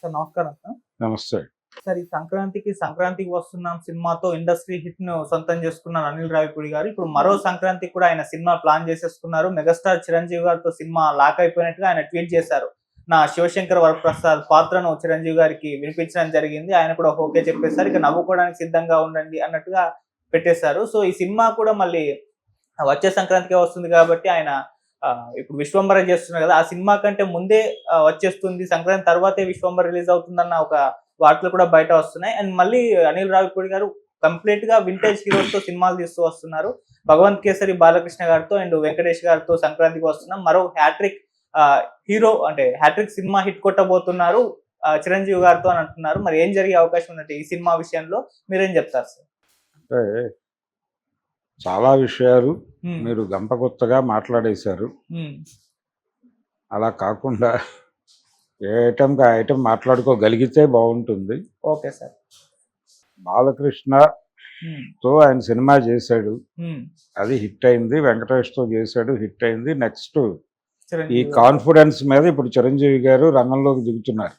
Sir నమస్కారం sir. నమస్తే. Sir ఈ సంక్రాంతికి సంక్రాంతికి వస్తున్నాం సినిమాతో ఇండస్ట్రీ హిట్ను సొంతం చేసుకున్నారు అనిల్ రావిపూడి గారు ఇప్పుడు మరో సంక్రాంతికి కూడా ఆయన సినిమా ప్లాన్ చేసేసుకున్నారు. మెగాస్టార్ చిరంజీవి గారితో సినిమా లాక్ అయిపోయినట్టుగా ఆయన ట్వీట్ చేశారు. నా శివశంకర్ వరప్రసాద్ పాత్రను చిరంజీవి గారికి వినిపించడం జరిగింది. ఆయన కూడా ఓకే చెప్పేశారు. ఇక నవ్వుకోవడానికి సిద్ధంగా ఉండండి అన్నట్టుగా పెట్టేశారు. సో ఈ సినిమా కూడా మళ్ళీ వచ్చే సంక్రాంతికే వస్తుంది కాబట్టి ఆయన ఇప్పుడు విశ్వంబర చేస్తున్నారు కదా ఆ సినిమా కంటే ముందే వచ్చేస్తుంది సంక్రాంతి తర్వాతే విశ్వంబర రిలీజ్ అవుతుందన్న ఒక వార్తలు కూడా బయట వస్తున్నాయి. అండ్ మళ్ళీ అనిల్ రావిపూడి గారు కంప్లీట్గా వింటేజ్ హీరోస్తో సినిమాలు తీస్తూ వస్తున్నారు. భగవంత్ కేసరి బాలకృష్ణ గారితో అండ్ వెంకటేష్ గారితో సంక్రాంతికి వస్తున్నాం. మరో హ్యాట్రిక్ హీరో అంటే హ్యాట్రిక్ సినిమా హిట్ కొట్టబోతున్నారు చిరంజీవి గారితో అని అంటున్నారు. మరి ఏం జరిగే అవకాశం ఉందంటే ఈ సినిమా విషయంలో మీరేం చెప్తారు సార్? చాలా విషయాలు మీరు గంపగుత్తగా మాట్లాడేశారు. అలా కాకుండా ఏ ఐటెంకి ఆ ఐటెం మాట్లాడుకోగలిగితే బాగుంటుంది. Okay sir. బాలకృష్ణతో హ్మ్, ఆయన సినిమా చేశాడు. అది హిట్ అయింది. వెంకటేష్తో చేశాడు. హిట్ అయింది. నెక్స్ట్ ఈ. కాన్ఫిడెన్స్ మీద ఇప్పుడు చిరంజీవి గారు రంగంలోకి దిగుతున్నారు.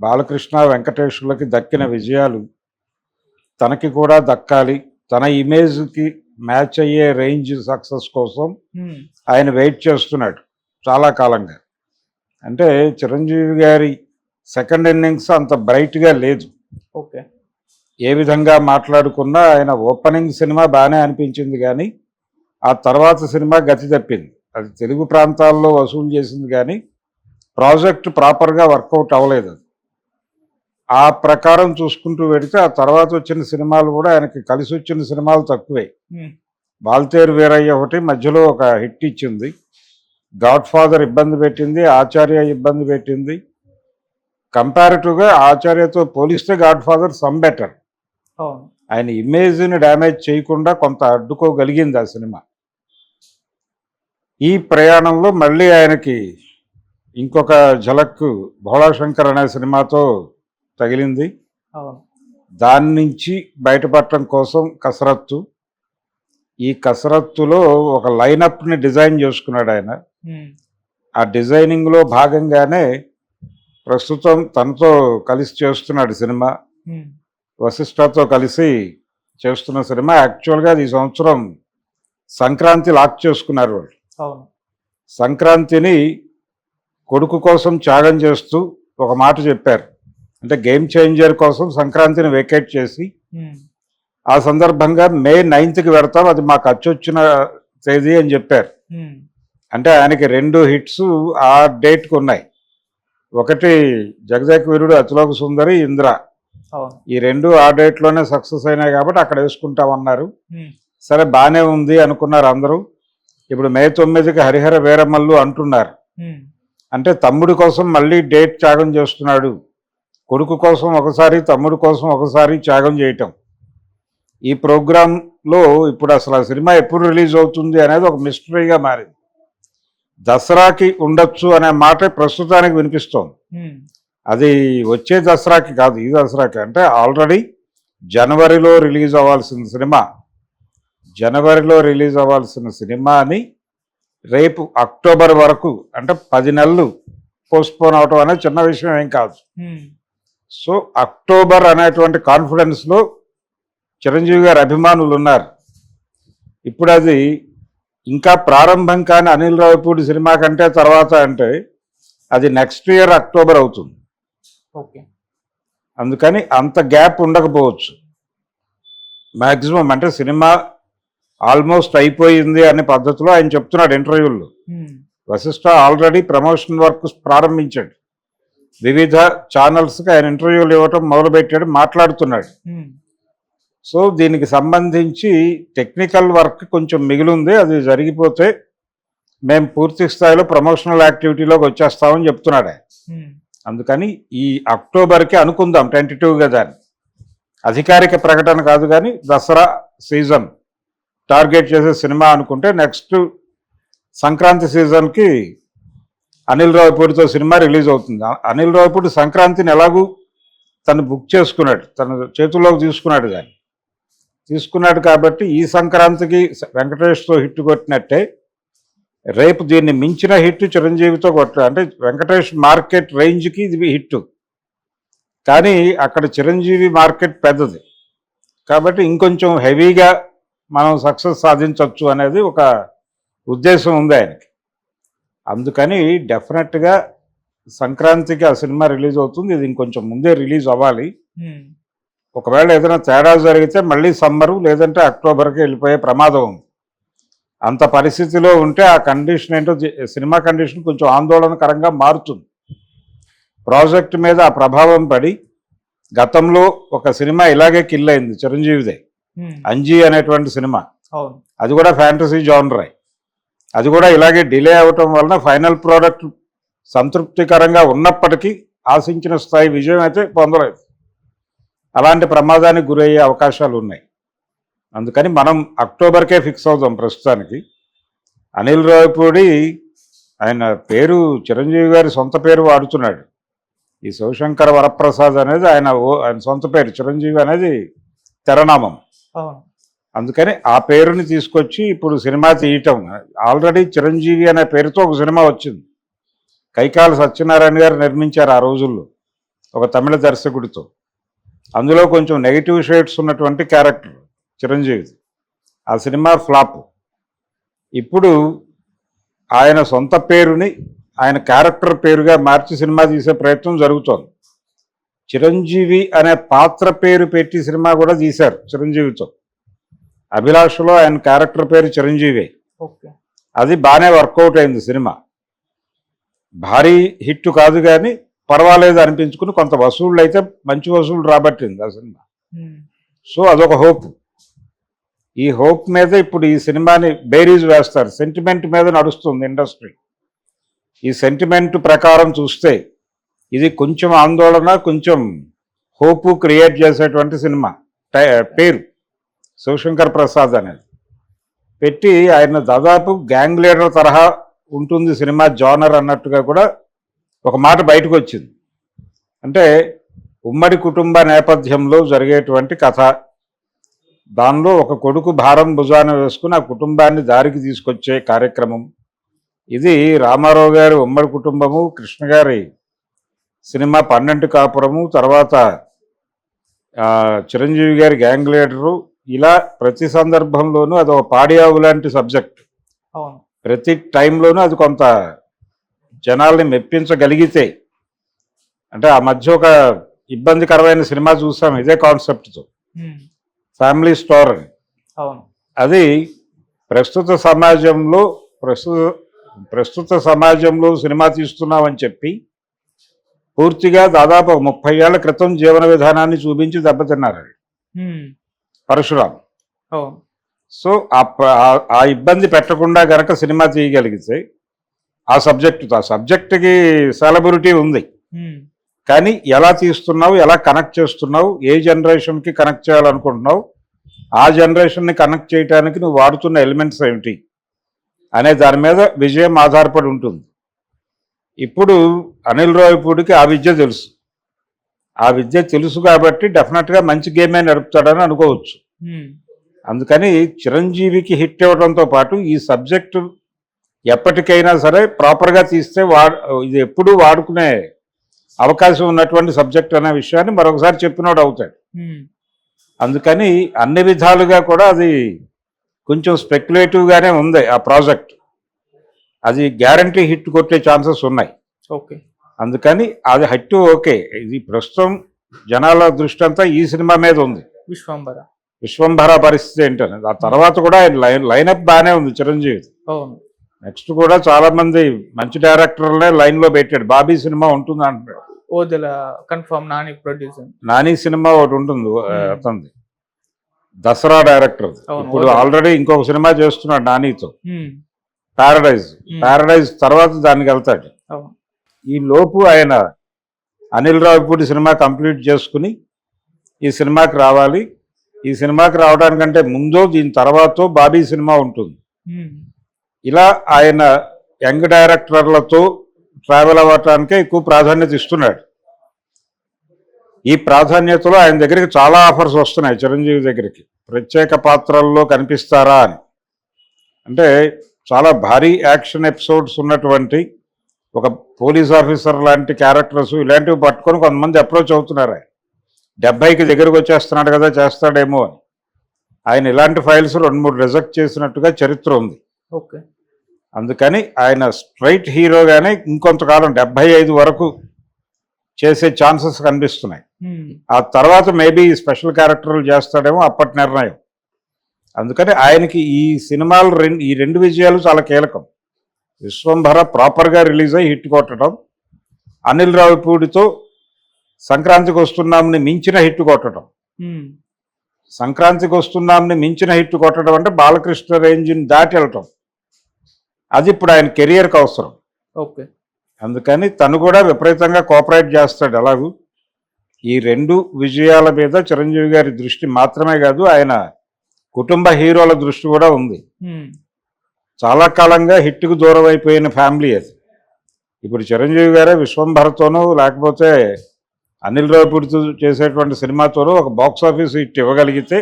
బాలకృష్ణ వెంకటేశ్వర్లకి దక్కిన విజయాలు తనకి కూడా దక్కాలి. తన ఇమేజ్కి మ్యాచ్ అయ్యే రేంజ్ సక్సెస్ కోసం హ్మ్, ఆయన వెయిట్ చేస్తున్నాడు చాలా కాలంగా. అంటే చిరంజీవి గారి సెకండ్ ఇన్నింగ్స్ అంత బ్రైట్గా లేదు. ఓకే ఏ విధంగా మాట్లాడుకున్నా ఆయన ఓపెనింగ్ సినిమా బాగానే అనిపించింది కానీ ఆ తర్వాత సినిమా గతి తప్పింది. అది తెలుగు ప్రాంతాల్లో వసూలు చేసింది కానీ ప్రాజెక్ట్ ప్రాపర్గా వర్కౌట్ అవ్వలేదు అది. ఆ ప్రకారం చూసుకుంటూ వెడితే ఆ తర్వాత వచ్చిన సినిమాలు కూడా ఆయనకి కలిసి వచ్చిన సినిమాలు తక్కువే. బాల్తేరు వీరయ్య ఒకటి మధ్యలో ఒక హిట్ ఇచ్చింది. గాడ్ ఫాదర్ ఇబ్బంది పెట్టింది ఆచార్య ఇబ్బంది పెట్టింది. కంపారిటివ్గా ఆచార్యతో పోలిస్తే గాడ్ ఫాదర్ సమ్ బెటర్. ఆయన ఇమేజ్ని డ్యామేజ్ చేయకుండా కొంత అడ్డుకోగలిగింది ఆ సినిమా. ఈ ప్రయాణంలో మళ్ళీ ఆయనకి ఇంకొక ఝలక్ భోళాశంకర్ అనే సినిమాతో తగిలింది. దాని నుంచి బయటపడటం కోసం కసరత్తు. ఈ కసరత్తులో ఒక లైనప్ని డిజైన్ చేసుకున్నాడు ఆయన. ఆ డిజైనింగ్లో భాగంగానే ప్రస్తుతం తనతో కలిసి చేస్తున్నాడు సినిమా. వశిష్ఠతో కలిసి చేస్తున్న సినిమా. యాక్చువల్గా ఈ సంవత్సరం సంక్రాంతి లాక్ చేసుకున్నారు వాళ్ళు. సంక్రాంతిని కొడుకు కోసం త్యాగం చేస్తూ ఒక మాట చెప్పారు. అంటే గేమ్ చేంజర్ కోసం సంక్రాంతిని వెకేట్ చేసి హ్మ్, ఆ సందర్భంగా మే నైన్త్కి పెడతాం. అది మాకు అచ్చొచ్చిన తేదీ అని చెప్పారు. హ్మ్, అంటే ఆయనకి రెండు హిట్స్ ఆ డేట్కి ఉన్నాయి. ఒకటి జగదేక వీరుడు అతిలోక సుందరి ఇంద్ర. ఈ రెండు ఆ డేట్లోనే సక్సెస్ అయినాయి కాబట్టి అక్కడ వేసుకుంటామన్నారు హ్మ్, సరే బాగానే ఉంది అనుకున్నారు అందరూ. ఇప్పుడు మే తొమ్మిదికి హరిహర వీరమల్లు అంటున్నారు. అంటే తమ్ముడి కోసం మళ్ళీ డేట్ త్యాగం చేస్తున్నాడు. కొడుకు కోసం ఒకసారి తమ్ముడి కోసం ఒకసారి త్యాగం చేయటం. ఈ ప్రోగ్రాంలో ఇప్పుడు అసలు ఆ సినిమా ఎప్పుడు రిలీజ్ అవుతుంది అనేది ఒక మిస్టరీగా మారింది. దసరాకి ఉండొచ్చు అనే మాట ప్రస్తుతానికి వినిపిస్తోంది. అది వచ్చే దసరాకి కాదు ఈ దసరాకి. అంటే ఆల్రెడీ జనవరిలో రిలీజ్ అవ్వాల్సిన సినిమా. జనవరిలో రిలీజ్ అవ్వాల్సిన సినిమాని రేపు అక్టోబర్ వరకు అంటే పది నెలలు పోస్ట్పోన్ అవటం అనేది చిన్న విషయం ఏం కాదు. సో అక్టోబర్ అనేటువంటి కాన్ఫిడెన్స్లో చిరంజీవి గారి అభిమానులు ఉన్నారు. ఇప్పుడు అది ఇంకా ప్రారంభం కాని అనిల్ రావిపూడి సినిమా కంటే తర్వాత అంటే అది నెక్స్ట్ ఇయర్ అక్టోబర్ అవుతుంది. ఓకే. అందుకని అంత గ్యాప్ ఉండకపోవచ్చు. మ్యాక్సిమం అంటే సినిమా ఆల్మోస్ట్ అయిపోయింది అనే పద్ధతిలో ఆయన చెప్తున్నాడు ఇంటర్వ్యూల్లో. వశిష్ఠ ఆల్రెడీ ప్రమోషన్ వర్క్ ప్రారంభించాడు. వివిధ ఛానల్స్కి ఆయన ఇంటర్వ్యూలు ఇవ్వటం మొదలుపెట్టాడు మాట్లాడుతున్నాడు. హ్మ్, సో దీనికి సంబంధించి టెక్నికల్ వర్క్ కొంచెం మిగిలింది అది జరిగిపోతే మేము పూర్తి స్థాయిలో ప్రమోషనల్ యాక్టివిటీలోకి వచ్చేస్తామని చెప్తున్నాడు హ్మ్, అందుకని ఈ అక్టోబర్కి అనుకుందాం టెంటేటివ్గా దాన్ని. అధికారిక ప్రకటన కాదు కానీ దసరా సీజన్ టార్గెట్ చేసే సినిమా అనుకుంటే నెక్స్ట్ సంక్రాంతి సీజన్కి అనిల్ రావుపూడితో సినిమా రిలీజ్ అవుతుంది. అనిల్ రావుపూడి సంక్రాంతిని ఎలాగూ తను బుక్ చేసుకున్నాడు. తన చేతుల్లోకి తీసుకున్నాడు కానీ తీసుకున్నాడు కాబట్టి ఈ సంక్రాంతికి వెంకటేష్తో హిట్ కొట్టినట్టే రేపు దీన్ని మించిన హిట్ చిరంజీవితో కొట్ట అంటే వెంకటేష్ మార్కెట్ రేంజ్కి ఇది హిట్. కానీ అక్కడ చిరంజీవి మార్కెట్ పెద్దది. కాబట్టి ఇంకొంచెం హెవీగా మనం సక్సెస్ సాధించవచ్చు అనేది ఒక ఉద్దేశం ఉంది ఆయనకి. అందుకని డెఫినెట్గా సంక్రాంతికి ఆ సినిమా రిలీజ్ అవుతుంది. ఇది ఇంకొంచెం ముందే రిలీజ్ అవ్వాలి. ఒకవేళ ఏదైనా తేడా జరిగితే మళ్ళీ సమ్మరు లేదంటే అక్టోబర్కి వెళ్ళిపోయే ప్రమాదం. ఉంది అంత పరిస్థితిలో ఉంటే ఆ కండిషన్ ఏంటో సినిమా కండిషన్ కొంచెం ఆందోళనకరంగా మారుతుంది. ప్రాజెక్ట్ మీద ఆ ప్రభావం పడి గతంలో ఒక సినిమా ఇలాగే కిల్ అయింది చిరంజీవిదే. అంజీ అనేటువంటి సినిమా. అది కూడా ఫ్యాంటసీ జానరే. అది కూడా ఇలాగే డిలే అవటం వలన ఫైనల్ ప్రోడక్ట్ సంతృప్తికరంగా ఉన్నప్పటికీ ఆశించిన స్థాయి విజయం అయితే పొందలేదు. అలాంటి ప్రమాదానికి గురయ్యే అవకాశాలు ఉన్నాయి. అందుకని మనం అక్టోబర్కే ఫిక్స్ అవుతాం ప్రస్తుతానికి. అనిల్ రావిపూడి ఆయన పేరు చిరంజీవి గారి సొంత పేరు వాడుతున్నాడు. ఈ శివశంకర వరప్రసాద్ అనేది ఆయన ఓ- ఆయన సొంత పేరు చిరంజీవి అనేది తెరనామం. అందుకని ఆ పేరుని తీసుకొచ్చి ఇప్పుడు సినిమా తీయటం. ఆల్రెడీ చిరంజీవి అనే పేరుతో ఒక సినిమా వచ్చింది. కైకాల సత్యనారాయణ గారు నిర్మించారు ఆ రోజుల్లో ఒక తమిళ దర్శకుడితో. అందులో కొంచెం నెగిటివ్ షేడ్స్ ఉన్నటువంటి క్యారెక్టర్ చిరంజీవి ఆ సినిమా ఫ్లాప్. ఇప్పుడు ఆయన సొంత పేరుని ఆయన క్యారెక్టర్ పేరుగా మార్చి సినిమా తీసే ప్రయత్నం జరుగుతోంది. చిరంజీవి అనే పాత్ర పేరు పెట్టి సినిమా కూడా తీశారు చిరంజీవితో. అభిలాషలో ఆయన క్యారెక్టర్ పేరు చిరంజీవి. అది బాగానే వర్కౌట్ అయింది సినిమా. భారీ హిట్ కాదు కానీ పర్వాలేదు అనిపించుకుని కొంత వసూళ్ళు అయితే మంచి వసూళ్ళు రాబట్టింది ఆ సినిమా. ఉమ్, సో అదొక హోప్. ఈ హోప్ మీద ఇప్పుడు ఈ సినిమాని బేరీజ్ వేస్తారు. సెంటిమెంట్ మీద నడుస్తుంది ఇండస్ట్రీ. ఈ సెంటిమెంట్ ప్రకారం చూస్తే ఇది కొంచెం ఆందోళన కొంచెం హోపు క్రియేట్ చేసేటువంటి సినిమా. పేరు. శివశంకర్ ప్రసాద్ అనేది. పెట్టి ఆయన దాదాపు గ్యాంగ్ లీడర్ తరహా ఉంటుంది సినిమా జానర్ అన్నట్టుగా కూడా ఒక మాట బయటకు వచ్చింది అంటే ఉమ్మడి కుటుంబ నేపథ్యంలో జరిగేటువంటి కథ. దానిలో ఒక కొడుకు భారం భుజాన వేసుకుని ఆ కుటుంబాన్ని దారికి తీసుకొచ్చే కార్యక్రమం. ఇది రామారావు గారి ఉమ్మడి కుటుంబము కృష్ణ గారి సినిమా పన్నెండు కాపురము తర్వాత చిరంజీవి గారి గ్యాంగ్ లీడరు ఇలా ప్రతి సందర్భంలోనూ అది ఒక పాడియావు లాంటి సబ్జెక్ట్. అవును. ప్రతి టైంలోనూ అది కొంత జనాల్ని మెప్పించగలిగితే అంటే ఆ మధ్య ఒక ఇబ్బందికరమైన సినిమా చూసాం ఇదే కాన్సెప్ట్తో ఫ్యామిలీ స్టోర్. అని అవును. అది ప్రస్తుత సమాజంలో ప్రస్తుత ప్రస్తుత సమాజంలో సినిమా తీస్తున్నామని చెప్పి పూర్తిగా దాదాపు ముప్పై ఏళ్ళ క్రితం జీవన విధానాన్ని చూపించి దెబ్బతిన్నారు పరశురాం అవును సో ఆ ఇబ్బంది పెట్టకుండా గనక సినిమా తీయగలిగితే ఆ సబ్జెక్టుతో ఆ సబ్జెక్ట్కి సెలబిలిటీ ఉంది. కానీ ఎలా తీస్తున్నావు ఎలా కనెక్ట్ చేస్తున్నావు ఏ జనరేషన్కి కనెక్ట్ చేయాలనుకుంటున్నావు ఆ జనరేషన్ని కనెక్ట్ చేయడానికి నువ్వు వాడుతున్న ఎలిమెంట్స్ ఏమిటి అనే దాని మీద విజయం ఆధారపడి ఉంటుంది. ఇప్పుడు అనిల్ రావిపూడికి ఆ విద్య తెలుసు. ఆ విద్య తెలుసు కాబట్టి డెఫినెట్గా మంచి గేమే నడుపుతాడని అనుకోవచ్చు. ఉమ్, అందుకని చిరంజీవికి హిట్ ఇవ్వడంతో పాటు ఈ సబ్జెక్టు ఎప్పటికైనా సరే ప్రాపర్గా తీస్తే వా ఇది ఎప్పుడూ వాడుకునే అవకాశం ఉన్నటువంటి సబ్జెక్ట్ అనే విషయాన్ని మరొకసారి చెప్పినోడు అవుతాడు. ఉమ్, అందుకని అన్ని విధాలుగా కూడా అది కొంచెం స్పెక్యులేటివ్గానే ఉంది ఆ ప్రాజెక్ట్ అది గ్యారంటీ హిట్ కొట్టే ఛాన్సెస్ ఉన్నాయి. ఓకే అందుకని అది హిట్ ఓకే. ఇది ప్రస్తుతం జనాల దృష్టి అంతా ఈ సినిమా మీద ఉంది. విశ్వంబర విశ్వంభర పరిస్థితి ఏంటనేది. ఆ తర్వాత కూడా ఆయన లైన్ లైనప్ బాగానే ఉంది చిరంజీవి. అవును. నెక్స్ట్ కూడా చాలా మంది మంచి డైరెక్టర్లనే లైన్లో పెట్టాడు. బాబీ సినిమా ఉంటుంది అంటున్నాడు. Confirm Nani producer Nani cinema ఒకటి ఉంటుంది. అతనిది. దసరా డైరెక్టర్. ఇప్పుడు. ఆల్రెడీ ఇంకొక సినిమా చేస్తున్నాడు నానితో. పారడైజ్. పారడైజ్ తర్వాత దానికి వెళ్తాడు. అవును. ఈ లోపు ఆయన అనిల్ రావిపూడి సినిమా కంప్లీట్ చేసుకుని ఈ సినిమాకి రావాలి. ఈ సినిమాకి రావడానికంటే ముందో దీని తర్వాతో బాబీ సినిమా ఉంటుంది. ఇలా ఆయన యంగ్ డైరెక్టర్లతో ట్రావెల్ అవ్వటానికే ఎక్కువ ప్రాధాన్యత ఇస్తున్నాడు. ఈ ప్రాధాన్యతలో ఆయన దగ్గరికి చాలా ఆఫర్స్ వస్తున్నాయి చిరంజీవి దగ్గరికి. ప్రత్యేక పాత్రల్లో కనిపిస్తారా అని. అంటే చాలా భారీ యాక్షన్ ఎపిసోడ్స్ ఉన్నటువంటి ఒక పోలీస్ ఆఫీసర్ లాంటి క్యారెక్టర్స్ ఇలాంటివి పట్టుకొని కొంతమంది అప్రోచ్ అవుతున్నారు. డెబ్బైకి దగ్గరకు వచ్చేస్తున్నాడు కదా చేస్తాడేమో అని. ఆయన ఇలాంటి ఫైల్స్ రెండు మూడు రిజెక్ట్ చేసినట్టుగా చరిత్ర ఉంది. ఓకే. అందుకని ఆయన స్ట్రైట్ హీరోగానే ఇంకొంతకాలం డెబ్బై ఐదు వరకు చేసే ఛాన్సెస్ కనిపిస్తున్నాయి. ఆ తర్వాత మేబీ స్పెషల్ క్యారెక్టర్లు చేస్తాడేమో అప్పటి నిర్ణయం. అందుకని ఆయనకి ఈ సినిమాలు రెండు ఈ రెండు విజయాలు చాలా కీలకం. విశ్వంభర ప్రాపర్గా రిలీజ్ అయ్యి హిట్ కొట్టడం అనిల్ రావిపూడితో సంక్రాంతికి వస్తున్నాంని మించిన హిట్ కొట్టడం. సంక్రాంతికి వస్తున్నాంని మించిన హిట్ కొట్టడం అంటే బాలకృష్ణ రేంజ్ని దాటి వెళ్ళటం. అది ఇప్పుడు ఆయన కెరియర్కి అవసరం. ఓకే. అందుకని తను కూడా విపరీతంగా కోఆపరేట్ చేస్తాడు ఎలాగూ. ఈ రెండు విజయాల మీద చిరంజీవి గారి దృష్టి మాత్రమే కాదు ఆయన కుటుంబ హీరోల దృష్టి కూడా ఉంది. చాలా కాలంగా హిట్కు దూరం అయిపోయిన ఫ్యామిలీ అది. ఇప్పుడు చిరంజీవి గారే విశ్వంభరతోనూ లేకపోతే అనిల్ రావుపూడితో చేసేటువంటి సినిమాతోనూ ఒక బాక్స్ ఆఫీస్ హిట్ ఇవ్వగలిగితే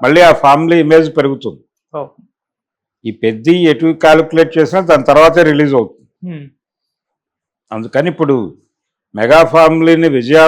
మళ్ళీ ఆ ఫ్యామిలీ ఇమేజ్ పెరుగుతుంది. ఈ పెద్ద ఎటు క్యాలిక్యులేట్ చేసినా దాని తర్వాతే రిలీజ్ అవుతుంది. అందుకని ఇప్పుడు మెగా ఫ్యామిలీని విజయ